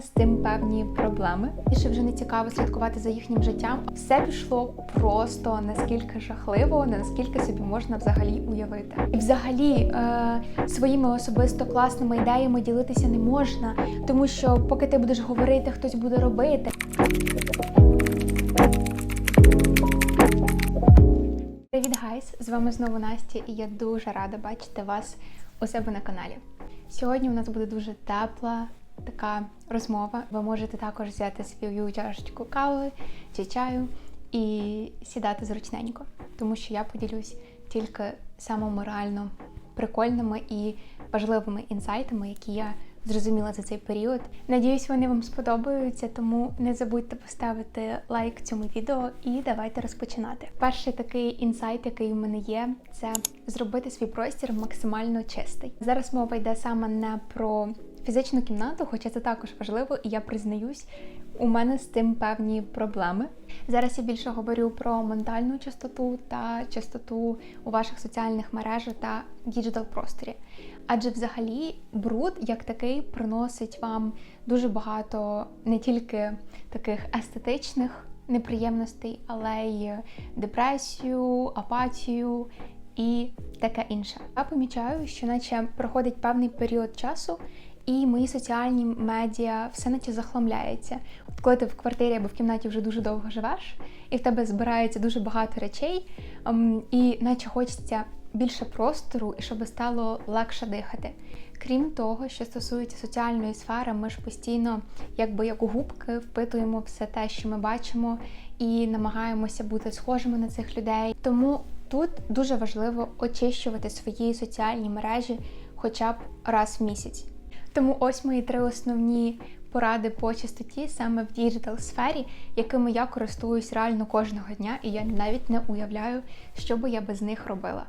з цим певні проблеми. Більше вже не цікаво слідкувати за їхнім життям. Все пішло просто наскільки жахливо, наскільки собі можна взагалі уявити. І взагалі е, своїми особисто класними ідеями ділитися не можна, тому що поки ти будеш говорити, хтось буде робити. Привіт, гайс! З вами знову Настя, і я дуже рада бачити вас у себе на каналі. Сьогодні у нас буде дуже тепла така розмова. Ви можете також взяти свою чашечку кави чи чаю і сідати зручненько, тому що я поділюсь тільки самими реально прикольними і важливими інсайтами, які я зрозуміла за цей період. Надіюсь, вони вам сподобаються, тому не забудьте поставити лайк цьому відео і давайте розпочинати. Перший такий інсайт, який в мене є, це зробити свій простір максимально чистий. Зараз мова йде саме не про фізичну кімнату, хоча це також важливо, і я признаюсь, у мене з цим певні проблеми. Зараз я більше говорю про ментальну чистоту та чистоту у ваших соціальних мережах та діджитал просторі. Адже взагалі бруд як такий приносить вам дуже багато не тільки таких естетичних неприємностей, але й депресію, апатію і таке інше. Я помічаю, що наче проходить певний період часу. І мої соціальні медіа все наче захламляється. Коли ти в квартирі або в кімнаті вже дуже довго живеш, і в тебе збирається дуже багато речей, ем, і наче хочеться більше простору, і щоб стало легше дихати. Крім того, що стосується соціальної сфери, ми ж постійно, якби як у губки, впитуємо все те, що ми бачимо, і намагаємося бути схожими на цих людей. Тому тут дуже важливо очищувати свої соціальні мережі хоча б раз в місяць. Тому ось мої три основні поради по чистоті саме в діджитал сфері, якими я користуюсь реально кожного дня, і я навіть не уявляю, що би я без них робила.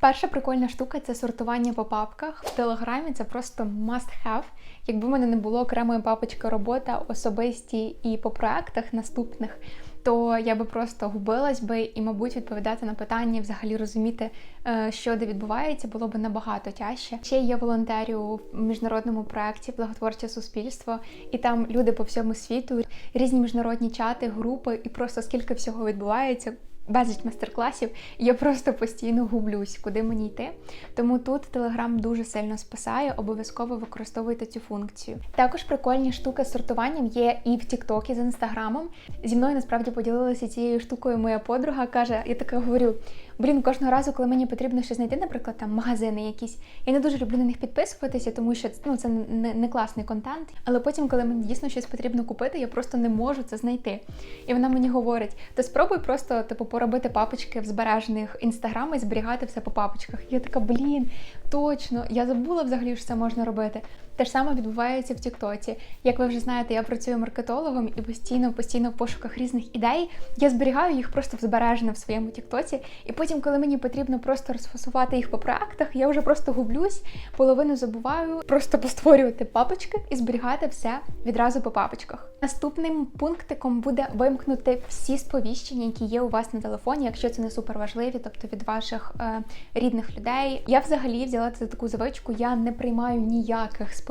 Перша прикольна штука це сортування по папках. В телеграмі це просто must have. Якби в мене не було окремої папочки робота, особисті і по проектах наступних, то я би просто губилась би і, мабуть, відповідати на питання, взагалі розуміти, е, що де відбувається, було б набагато тяжче. Ще я волонтерю в міжнародному проєкті Благотворче суспільство, і там люди по всьому світу, різні міжнародні чати, групи, і просто скільки всього відбувається безліч майстер-класів, і я просто постійно гублюсь, куди мені йти. Тому тут Telegram дуже сильно спасає, обов'язково використовуйте цю функцію. Також прикольні штуки з сортуванням є і в Тіктокі з інстаграмом. Зі мною насправді поділилася цією штукою моя подруга. каже: я таке говорю. Блін, кожного разу, коли мені потрібно щось знайти, наприклад, там магазини якісь, я не дуже люблю на них підписуватися, тому що ну, це не, не класний контент. Але потім, коли мені дійсно щось потрібно купити, я просто не можу це знайти. І вона мені говорить: то спробуй просто типу поробити папочки в збережених інстаграм і зберігати все по папочках. Я така, блін, точно, я забула взагалі, що це можна робити. Те ж саме відбувається в Тіктоці. Як ви вже знаєте, я працюю маркетологом і постійно, постійно в пошуках різних ідей. Я зберігаю їх просто збережено в своєму Тіктоці. І потім, коли мені потрібно просто розфасувати їх по проектах, я вже просто гублюсь, половину забуваю, просто постворювати папочки і зберігати все відразу по папочках. Наступним пунктиком буде вимкнути всі сповіщення, які є у вас на телефоні, якщо це не супер важливі, тобто від ваших е, рідних людей. Я взагалі взяла це таку звичку, я не приймаю ніяких сповіщень,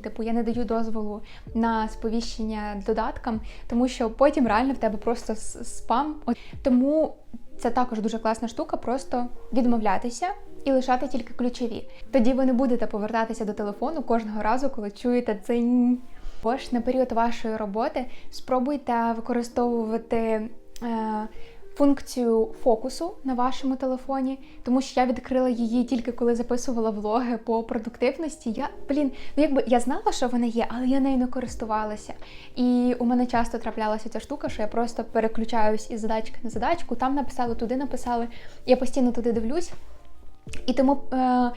типу я не даю дозволу на сповіщення додаткам, тому що потім реально в тебе просто спам. Тому це також дуже класна штука, просто відмовлятися. І лишати тільки ключові. Тоді ви не будете повертатися до телефону кожного разу, коли чуєте цинь. Тож на період вашої роботи спробуйте використовувати е, функцію фокусу на вашому телефоні, тому що я відкрила її тільки коли записувала влоги по продуктивності. Я блін, ну якби я знала, що вона є, але я нею не користувалася. І у мене часто траплялася ця штука, що я просто переключаюсь із задачки на задачку. Там написали, туди написали. Я постійно туди дивлюсь. І тому е,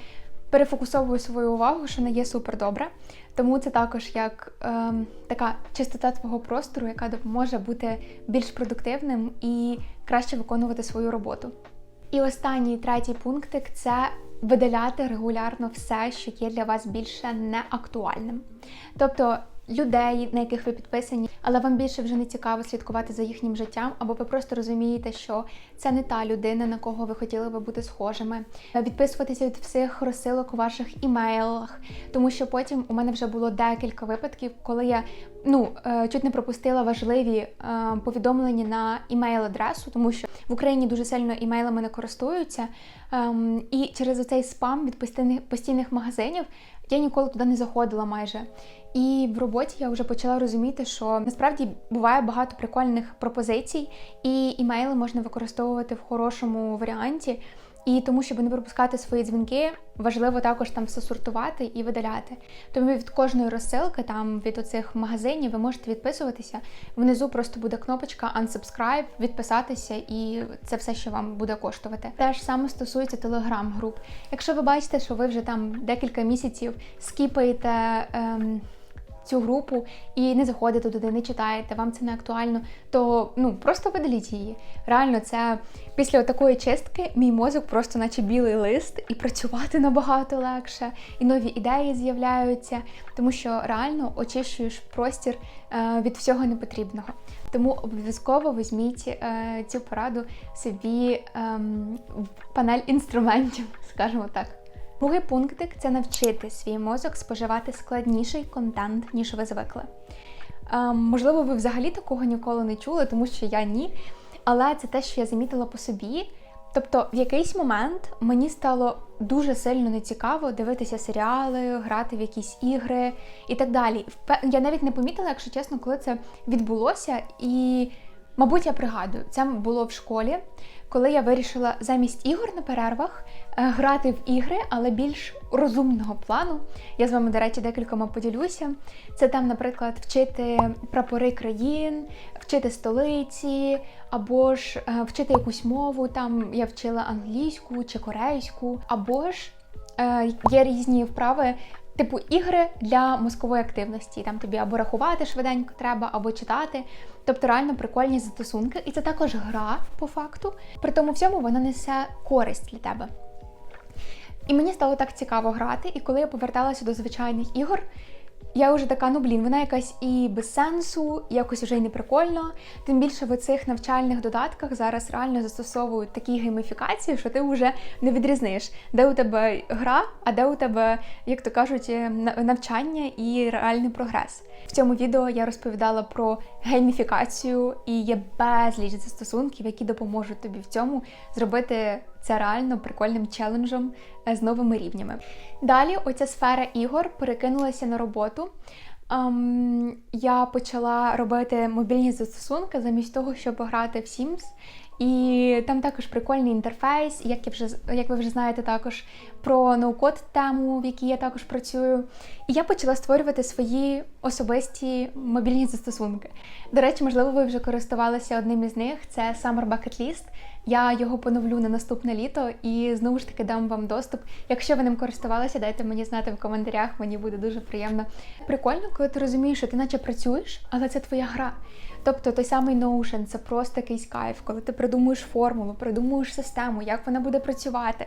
перефокусовую свою увагу, що не є супер добре. Тому це також як е, така чистота твого простору, яка допоможе бути більш продуктивним і краще виконувати свою роботу. І останній третій пунктик це видаляти регулярно все, що є для вас більше неактуальним. Тобто людей, на яких ви підписані, але вам більше вже не цікаво слідкувати за їхнім життям, або ви просто розумієте, що це не та людина, на кого ви хотіли би бути схожими. Відписуватися від всіх розсилок у ваших імейлах, тому що потім у мене вже було декілька випадків, коли я ну е, чуть не пропустила важливі е, повідомлення на імейл-адресу, тому що в Україні дуже сильно імейлами не користуються. Ем, І через оцей спам від постійних постійних магазинів я ніколи туди не заходила майже. І в роботі я вже почала розуміти, що насправді буває багато прикольних пропозицій, і імейли можна використовувати в хорошому варіанті. І тому, щоб не пропускати свої дзвінки, важливо також там все сортувати і видаляти. Тому від кожної розсилки, там від оцих магазинів, ви можете відписуватися. Внизу просто буде кнопочка unsubscribe, відписатися, і це все, що вам буде коштувати. Те ж саме стосується телеграм-груп. Якщо ви бачите, що ви вже там декілька місяців скіпаєте. Ем, Цю групу і не заходите туди, не читаєте, вам це не актуально, то ну просто видаліть її. Реально, це після такої чистки мій мозок просто, наче білий лист, і працювати набагато легше, і нові ідеї з'являються, тому що реально очищуєш простір е, від всього непотрібного. Тому обов'язково візьміть е, цю пораду собі е, в панель інструментів, скажімо так. Другий пунктик це навчити свій мозок споживати складніший контент, ніж ви звикли. Ем, можливо, ви взагалі такого ніколи не чули, тому що я ні. Але це те, що я замітила по собі. Тобто, в якийсь момент мені стало дуже сильно нецікаво дивитися серіали, грати в якісь ігри і так далі. Я навіть не помітила, якщо чесно, коли це відбулося. І, мабуть, я пригадую, це було в школі коли я вирішила замість ігор на перервах е, грати в ігри, але більш розумного плану. Я з вами, до речі, декількома поділюся. Це там, наприклад, вчити прапори країн, вчити столиці, або ж е, вчити якусь мову. Там я вчила англійську чи корейську, або ж е, є різні вправи Типу ігри для мозкової активності. Там тобі або рахувати швиденько треба, або читати. Тобто реально прикольні застосунки. І це також гра по факту. При тому всьому вона несе користь для тебе. І мені стало так цікаво грати, і коли я поверталася до звичайних ігор, я вже така, ну блін, вона якась і без сенсу, якось вже й не прикольно. Тим більше в цих навчальних додатках зараз реально застосовують такі гейміфікації, що ти вже не відрізниш, де у тебе гра, а де у тебе, як то кажуть, е, навчання і реальний прогрес. В цьому відео я розповідала про гейміфікацію і є безліч застосунків, які допоможуть тобі в цьому зробити це реально прикольним челенджем е, з новими рівнями. Далі, оця сфера ігор перекинулася на роботу. Um, я почала робити мобільні застосунки замість того, щоб грати в Sims. І там також прикольний інтерфейс, як я вже як ви вже знаєте, також про ноу-код тему, в якій я також працюю. І я почала створювати свої особисті мобільні застосунки. До речі, можливо, ви вже користувалися одним із них. Це Summer Bucket List. Я його поновлю на наступне літо і знову ж таки дам вам доступ. Якщо ви ним користувалися, дайте мені знати в коментарях, мені буде дуже приємно. Прикольно, коли ти розумієш, що ти наче працюєш, але це твоя гра. Тобто той самий Notion – це просто якийсь кайф, коли ти придумуєш формулу, придумуєш систему, як вона буде працювати.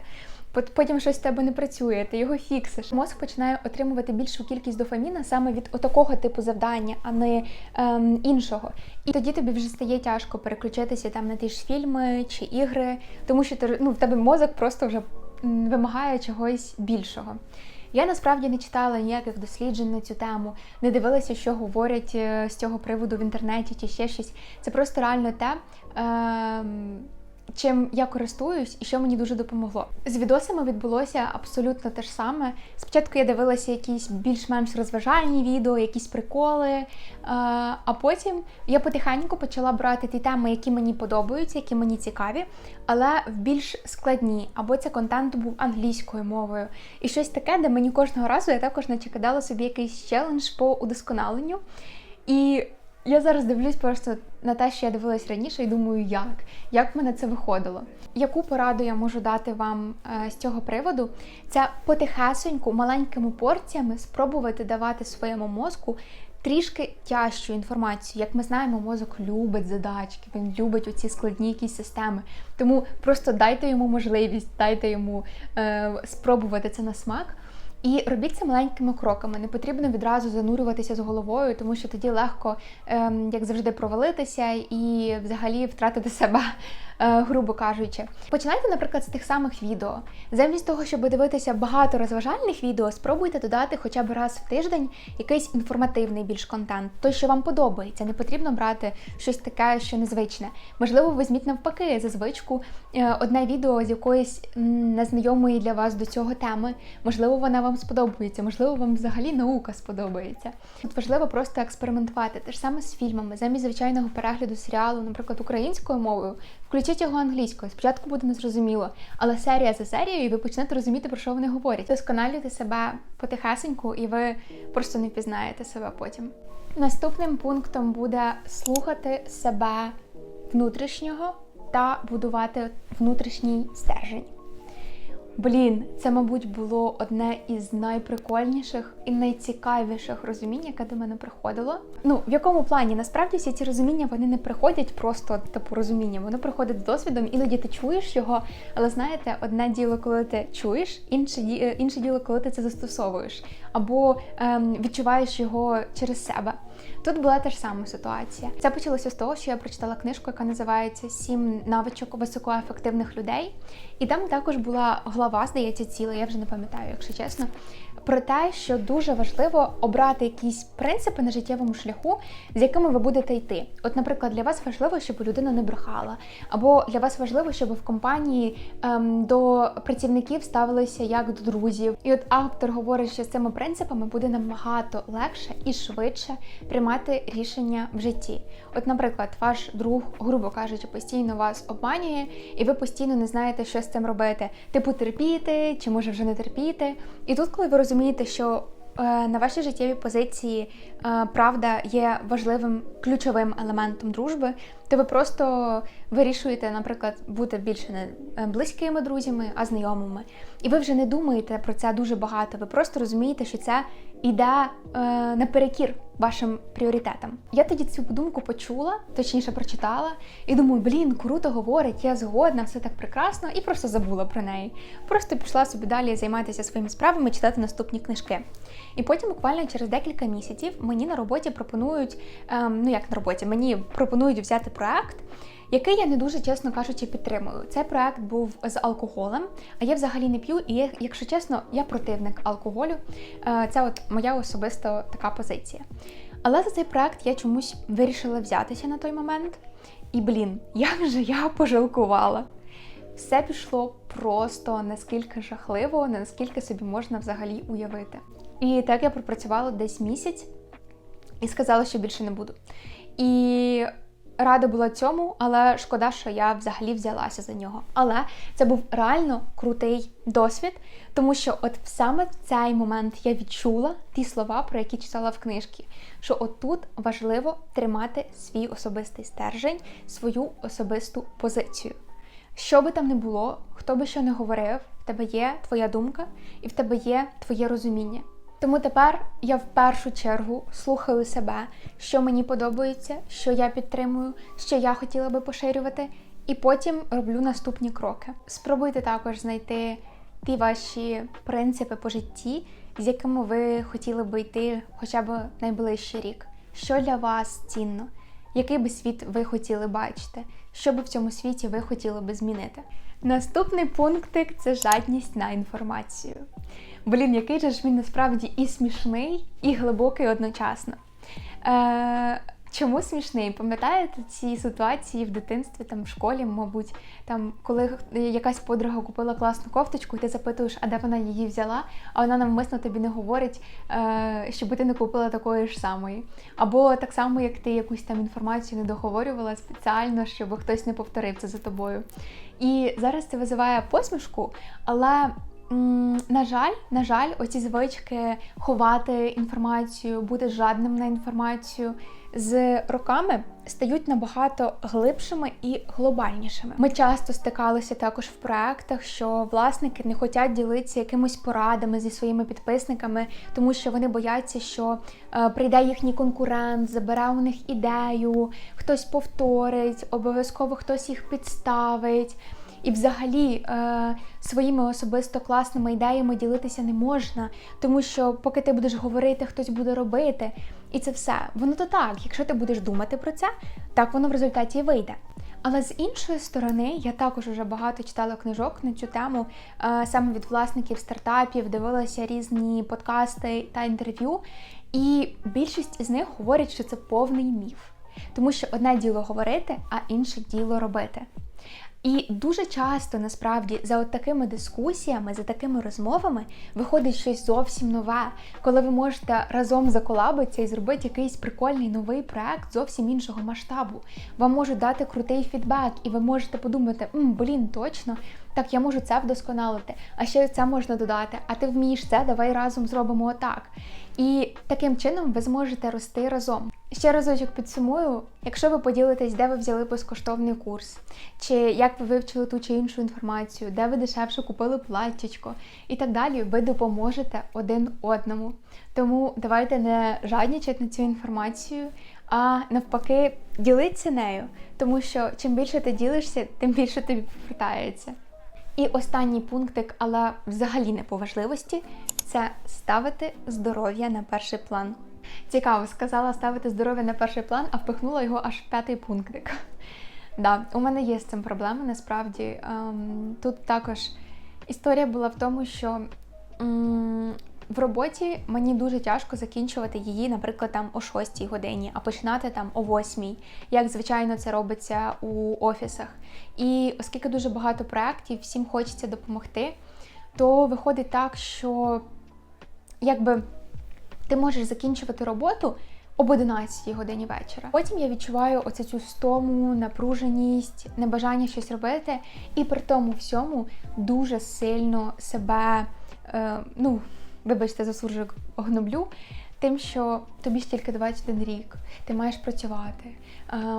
Потім щось в тебе не працює, ти його фіксиш. Мозк починає отримувати більшу кількість дофаміна саме від такого типу завдання, а не ем, іншого. І тоді тобі вже стає тяжко переключитися там на ті ж фільми чи ігри, тому що ти ну, в тебе мозок просто вже вимагає чогось більшого. Я насправді не читала ніяких досліджень на цю тему, не дивилася, що говорять е, з цього приводу в інтернеті чи ще щось. Це просто реально те. Е чим я користуюсь і що мені дуже допомогло. З відосами відбулося абсолютно те ж саме. Спочатку я дивилася якісь більш-менш розважальні відео, якісь приколи, е, а потім я потихеньку почала брати ті теми, які мені подобаються, які мені цікаві, але в більш складні. Або це контент був англійською мовою. І щось таке, де мені кожного разу я також наче кидала собі якийсь челендж по удосконаленню. І я зараз дивлюсь просто на те, що я дивилась раніше, і думаю, як Як в мене це виходило. Яку пораду я можу дати вам е, з цього приводу? Це потихесеньку, маленькими порціями спробувати давати своєму мозку трішки тяжчу інформацію. Як ми знаємо, мозок любить задачки, він любить оці складні якісь системи. Тому просто дайте йому можливість, дайте йому е, спробувати це на смак. І робіть це маленькими кроками. Не потрібно відразу занурюватися з головою, тому що тоді легко, ем, як завжди, провалитися і взагалі втратити себе, грубо кажучи. Починайте, наприклад, з тих самих відео. Замість того, щоб дивитися багато розважальних відео, спробуйте додати хоча б раз в тиждень якийсь інформативний більш контент, той, що вам подобається. Не потрібно брати щось таке, що незвичне. Можливо, візьміть навпаки за звичку е, одне відео з якоїсь незнайомої для вас до цього теми. Можливо, вона вам сподобається, можливо, вам взагалі наука сподобається. Тут важливо просто експериментувати. Те ж саме з фільмами, замість звичайного перегляду серіалу, наприклад, українською мовою, включіть його англійською. Спочатку буде незрозуміло, але серія за серією, і ви почнете розуміти, про що вони говорять. Досконалюйте себе потихесеньку, і ви просто не пізнаєте себе потім. Наступним пунктом буде слухати себе внутрішнього та будувати внутрішній стержень. Блін, це, мабуть, було одне із найприкольніших і найцікавіших розумінь, яке до мене приходило. Ну, в якому плані насправді всі ці розуміння вони не приходять просто типу розуміння, воно приходить з досвідом, іноді ти чуєш його, але знаєте, одне діло, коли ти чуєш, інше е, інше діло, коли ти це застосовуєш, або ем, відчуваєш його через себе. Тут була та ж сама ситуація. Це почалося з того, що я прочитала книжку, яка називається Сім навичок високоефективних людей. І там також була глава, здається, ціла, я вже не пам'ятаю, якщо чесно. Про те, що дуже важливо обрати якісь принципи на життєвому шляху, з якими ви будете йти. От, наприклад, для вас важливо, щоб людина не брехала, або для вас важливо, щоб в компанії ем, до працівників ставилися як до друзів. І от автор говорить, що з цими принципами буде набагато легше і швидше приймати рішення в житті. От, наприклад, ваш друг, грубо кажучи, постійно вас обманює, і ви постійно не знаєте, що з цим робити. Типу терпіти, чи може вже не терпіти. І тут, коли ви розумієте, що е, на вашій життєвій позиції е, правда є важливим ключовим елементом дружби, то ви просто вирішуєте, наприклад, бути більше не е, близькими друзями, а знайомими. І ви вже не думаєте про це дуже багато. Ви просто розумієте, що це йде наперекір вашим пріоритетам. Я тоді цю думку почула, точніше прочитала, і думаю, блін, круто говорить, я згодна, все так прекрасно, і просто забула про неї. Просто пішла собі далі займатися своїми справами, читати наступні книжки. І потім, буквально через декілька місяців, мені на роботі пропонують, ем, ну як на роботі, мені пропонують взяти проект. Який я не дуже чесно кажучи підтримую. Цей проект був з алкоголем, а я взагалі не п'ю, і якщо чесно, я противник алкоголю. Е, Це от моя особиста така позиція. Але за цей проект я чомусь вирішила взятися на той момент. І блін, як же я пожалкувала. Все пішло просто наскільки жахливо, наскільки собі можна взагалі уявити. І так я пропрацювала десь місяць і сказала, що більше не буду. І рада була цьому, але шкода, що я взагалі взялася за нього. Але це був реально крутий досвід, тому що от саме в цей момент я відчула ті слова, про які читала в книжці, що отут важливо тримати свій особистий стержень, свою особисту позицію. Що би там не було, хто би що не говорив, в тебе є твоя думка і в тебе є твоє розуміння. Тому тепер я в першу чергу слухаю себе, що мені подобається, що я підтримую, що я хотіла би поширювати, і потім роблю наступні кроки. Спробуйте також знайти ті ваші принципи по житті, з якими ви хотіли би йти хоча б найближчий рік. Що для вас цінно? Який би світ ви хотіли бачити? Що би в цьому світі ви хотіли би змінити? Наступний пунктик це жадність на інформацію. Блін, який же ж він насправді і смішний, і глибокий одночасно. Е, Чому смішний? Пам'ятаєте ці ситуації в дитинстві, там в школі, мабуть, там, коли якась подруга купила класну кофточку, і ти запитуєш, а де вона її взяла, а вона навмисно тобі не говорить, е, щоб ти не купила такої ж самої. Або так само, як ти якусь там інформацію не договорювала спеціально, щоб хтось не повторив це за тобою. І зараз це визиває посмішку, але. На жаль, на жаль, оці звички ховати інформацію, бути жадним на інформацію з роками стають набагато глибшими і глобальнішими. Ми часто стикалися також в проектах, що власники не хочуть ділитися якимись порадами зі своїми підписниками, тому що вони бояться, що е, прийде їхній конкурент, забере у них ідею, хтось повторить, обов'язково хтось їх підставить. І взагалі е, своїми особисто класними ідеями ділитися не можна, тому що поки ти будеш говорити, хтось буде робити. І це все. Воно то так, якщо ти будеш думати про це, так воно в результаті і вийде. Але з іншої сторони, я також вже багато читала книжок на цю тему, е, саме від власників стартапів, дивилася різні подкасти та інтерв'ю. І більшість з них говорять, що це повний міф. Тому що одне діло говорити, а інше діло робити. І дуже часто насправді за от такими дискусіями, за такими розмовами виходить щось зовсім нове, коли ви можете разом заколабитися і зробити якийсь прикольний новий проект зовсім іншого масштабу. Вам можуть дати крутий фідбек, і ви можете подумати, М, блін, точно. Так, я можу це вдосконалити, а ще це можна додати. А ти вмієш це, давай разом зробимо отак. І таким чином ви зможете рости разом. Ще разочок підсумую, якщо ви поділитесь, де ви взяли безкоштовний курс, чи як ви вивчили ту чи іншу інформацію, де ви дешевше купили платтячко і так далі, ви допоможете один одному. Тому давайте не жаднічати на цю інформацію, а навпаки, ділитися нею, тому що чим більше ти ділишся, тим більше тобі повертається. І останній пунктик, але взагалі не по важливості, це ставити здоров'я на перший план. Цікаво, сказала ставити здоров'я на перший план, а впихнула його аж в п'ятий пунктик. Да, у мене є з цим проблеми, насправді. Ем, тут також історія була в тому, що м, в роботі мені дуже тяжко закінчувати її, наприклад, там о 6 годині, а починати там о 8, як звичайно це робиться у офісах. І оскільки дуже багато проєктів, всім хочеться допомогти, то виходить так, що якби ти можеш закінчувати роботу об 11 годині вечора. Потім я відчуваю оцю цю стому, напруженість, небажання щось робити, і при тому всьому дуже сильно себе, е, ну, вибачте, за гноблю. Тим, що тобі стільки тільки 21 рік, ти маєш працювати.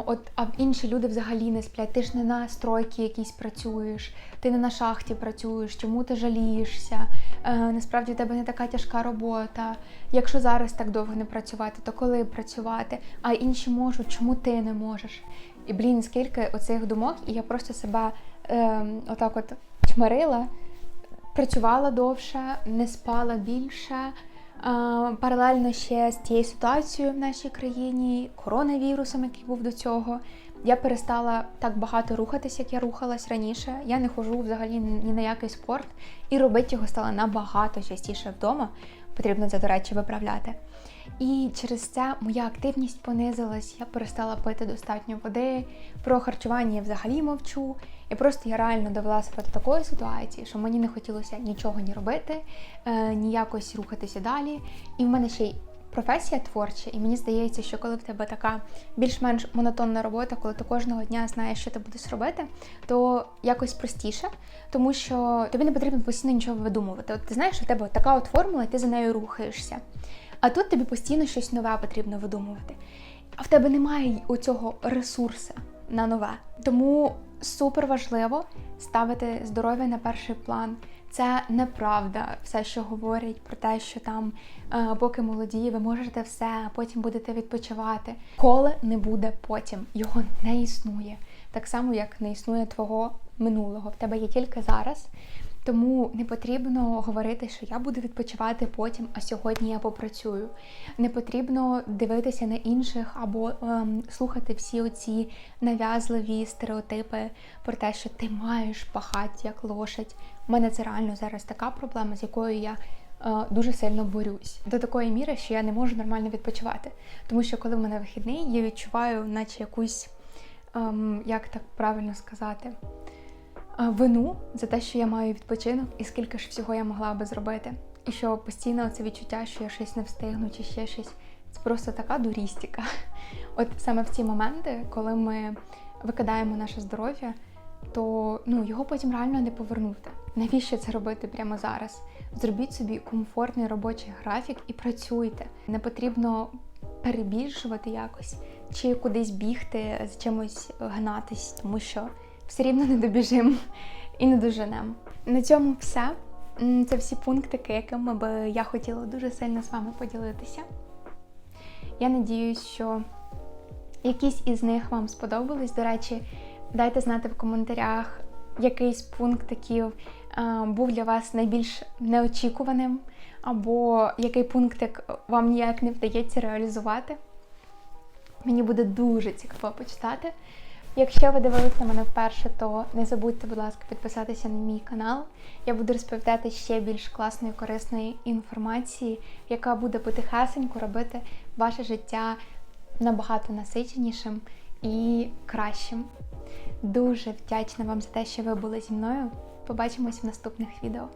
От, А інші люди взагалі не сплять. Ти ж не на стройці якійсь працюєш, ти не на шахті працюєш, чому ти жалієшся? Е, насправді в тебе не така тяжка робота. Якщо зараз так довго не працювати, то коли працювати? А інші можуть, чому ти не можеш? І блін, скільки оцих думок, і я просто себе е, отак от чмарила, працювала довше, не спала більше. Паралельно ще з тією ситуацією в нашій країні, коронавірусом, який був до цього, я перестала так багато рухатись, як я рухалась раніше. Я не хожу взагалі ні на який спорт, і робити його стало набагато частіше вдома. Потрібно це, до речі, виправляти. І через це моя активність понизилась, я перестала пити достатньо води. Про харчування я взагалі мовчу. І просто я реально довела себе до такої ситуації, що мені не хотілося нічого ні робити, е, ні якось рухатися далі. І в мене ще й професія творча, і мені здається, що коли в тебе така більш-менш монотонна робота, коли ти кожного дня знаєш, що ти будеш робити, то якось простіше, тому що тобі не потрібно постійно нічого видумувати. От ти знаєш, в тебе така от формула, і ти за нею рухаєшся. А тут тобі постійно щось нове потрібно видумувати. А в тебе немає оцього ресурсу на нове. Тому супер важливо ставити здоров'я на перший план. Це неправда, все, що говорять про те, що там, е, поки молоді, ви можете все, потім будете відпочивати. Коли не буде потім, його не існує. Так само, як не існує твого минулого. В тебе є тільки зараз. Тому не потрібно говорити, що я буду відпочивати потім, а сьогодні я попрацюю. Не потрібно дивитися на інших або ем, слухати всі оці нав'язливі стереотипи про те, що ти маєш пахати як лошадь. У мене це реально зараз така проблема, з якою я е, дуже сильно борюсь до такої міри, що я не можу нормально відпочивати. Тому що коли в мене вихідний, я відчуваю, наче якусь, ем, як так правильно сказати вину за те, що я маю відпочинок, і скільки ж всього я могла би зробити. І що постійно це відчуття, що я щось не встигну, чи ще щось. Це просто така дурістика. От саме в ці моменти, коли ми викидаємо наше здоров'я, то ну, його потім реально не повернути. Навіщо це робити прямо зараз? Зробіть собі комфортний робочий графік і працюйте. Не потрібно перебільшувати якось чи кудись бігти, з чимось гнатись, тому що все рівно не добіжимо і не доженемо. На цьому все. Це всі пунктики, якими би я хотіла дуже сильно з вами поділитися. Я надіюсь, що якісь із них вам сподобались. До речі, дайте знати в коментарях, якийсь пункт такий е, був для вас найбільш неочікуваним, або який пунктик вам ніяк не вдається реалізувати. Мені буде дуже цікаво почитати. Якщо ви дивилися мене вперше, то не забудьте, будь ласка, підписатися на мій канал. Я буду розповідати ще більш класної, корисної інформації, яка буде потихесеньку робити ваше життя набагато насиченішим і кращим. Дуже вдячна вам за те, що ви були зі мною. Побачимось в наступних відео.